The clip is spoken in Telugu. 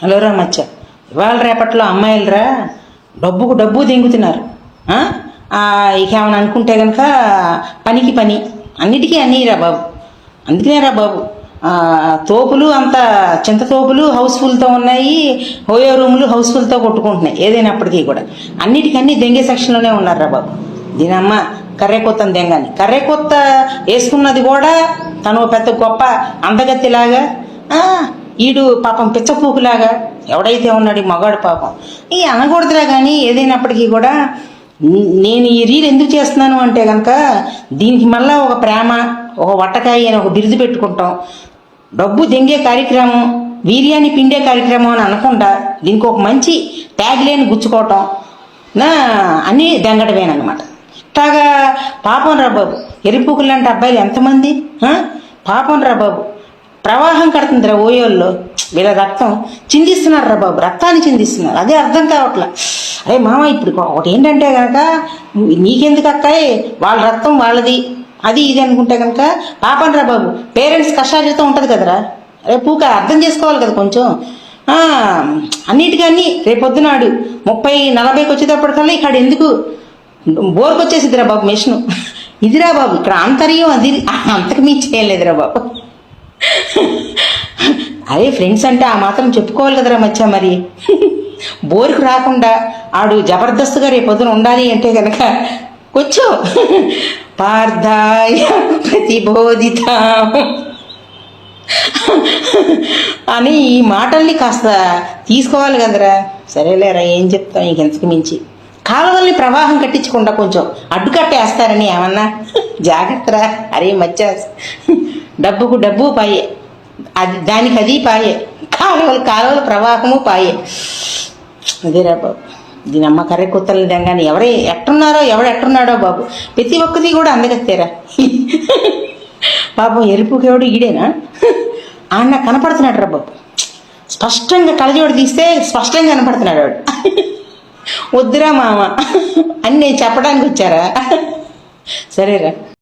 హలో రా మచ్చ ఇవాళ రేపట్లో అమ్మాయిలరా డబ్బుకు డబ్బు దెంగుతున్నారు. ఇకేమని అనుకుంటే కనుక పనికి పని అన్నిటికీ అన్నీ రా బాబు. అందుకనే రా బాబు తోపులు అంత చింత తోపులు హౌస్ఫుల్తో ఉన్నాయి హోయో రూములు హౌస్ఫుల్తో కొట్టుకుంటున్నాయి ఏదైనప్పటికీ కూడా. అన్నిటికన్నీ దెంగే సెక్షన్లోనే ఉన్నారా బాబు. దీనమ్మ కర్రె కొత్తని దెంగని. కర్రె కొత్త వేసుకున్నది కూడా తను పెద్ద గొప్ప అందగత్తిలాగా ఈడు పాపం పిచ్చపూకులాగా ఎవడైతే ఉన్నాడు ఈ మగాడు పాపం. ఈ అనకూడదురా కానీ ఏదైనప్పటికీ కూడా నేను ఈ రీల్ ఎందుకు చేస్తున్నాను అంటే కనుక దీనికి మళ్ళీ ఒక ప్రేమ ఒక వట్టకాయ అని ఒక బిరుదు పెట్టుకుంటాం. డబ్బు దెంగే కార్యక్రమం వీర్యాన్ని పిండే కార్యక్రమం అని అనకుండా దీనికి ఒక మంచి ట్యాగ్ లేని గుచ్చుకోవటం నా అన్నీ దెంగటమేనమాట ఇట్లాగా పాపం రా బాబు ఎరిపుకులు లాంటి అబ్బాయిలు ఎంతమంది? పాపం రా బాబు. ప్రవాహం కడుతుంది రా ఓయోల్లో వీళ్ళ రక్తం చిందిస్తున్నారు రా బాబు రక్తాన్ని చిందిస్తున్నారు. అదే అర్థం కావట్లా. అరే మామ ఇప్పుడు ఒకటి ఏంటంటే కనుక నీకెందుకు అక్కాయ్? వాళ్ళ రక్తం వాళ్ళది. అది ఇది అనుకుంటే కనుక పాపం రా బాబు పేరెంట్స్ కష్టార్జితం ఉంటుంది కదరా. రేపు పూక అర్థం చేసుకోవాలి కదా కొంచెం. అన్నిటికన్నీ రేపొద్దునాడు ముప్పై నలభైకి వచ్చేటప్పటికల్లా ఇక్కడ ఎందుకు? బోర్కి వచ్చేసిద్దిరా బాబు మెషిన్. ఇదిరా బాబు ఇక్కడ ఆంతర్యం అది అంతకు మించి ఏం లేదురా బాబు. అదే ఫ్రెండ్స్ అంటే ఆ మాత్రం చెప్పుకోవాలి కదరా మచ్చ మరి. బోరుకు రాకుండా ఆడు జబర్దస్త్గా రేపు పొద్దున ఉండాలి అంటే కనుక కొంచెం పార్థాయ ప్రతిబోధిత. అని ఈ మాటల్ని కాస్త తీసుకోవాలి కదరా. సరేలేరా ఏం చెప్తాం ఇంకెంతకు మించి. కాలువల్ని ప్రవాహం కట్టించకుండా కొంచెం అడ్డుకట్టేస్తారని ఏమన్నా? జాగ్రత్తరా. అరే మచ్చా. డబ్బుకు డబ్బు పాయే. అది దానికి అది పాయే. కాలువలు కాలువల ప్రవాహము పాయే. అదేరా బాబు. దీని అమ్మ కర్రీ కుత్తలు దెంగాని ఎవరే ఎట్టున్నారో ఎవడు ఎట్టున్నాడో బాబు. ప్రతి ఒక్కది కూడా అందగత్తేరా. పాపం ఎరుపుకేవుడు ఈడేనా? ఆయన కనపడుతున్నాడు రా బాబు. స్పష్టంగా కళ్ళజోడు తీస్తే స్పష్టంగా కనపడుతున్నాడు వాడు. వద్దురా మామ. అని నేను చెప్పడానికి వచ్చారా? సరేరా.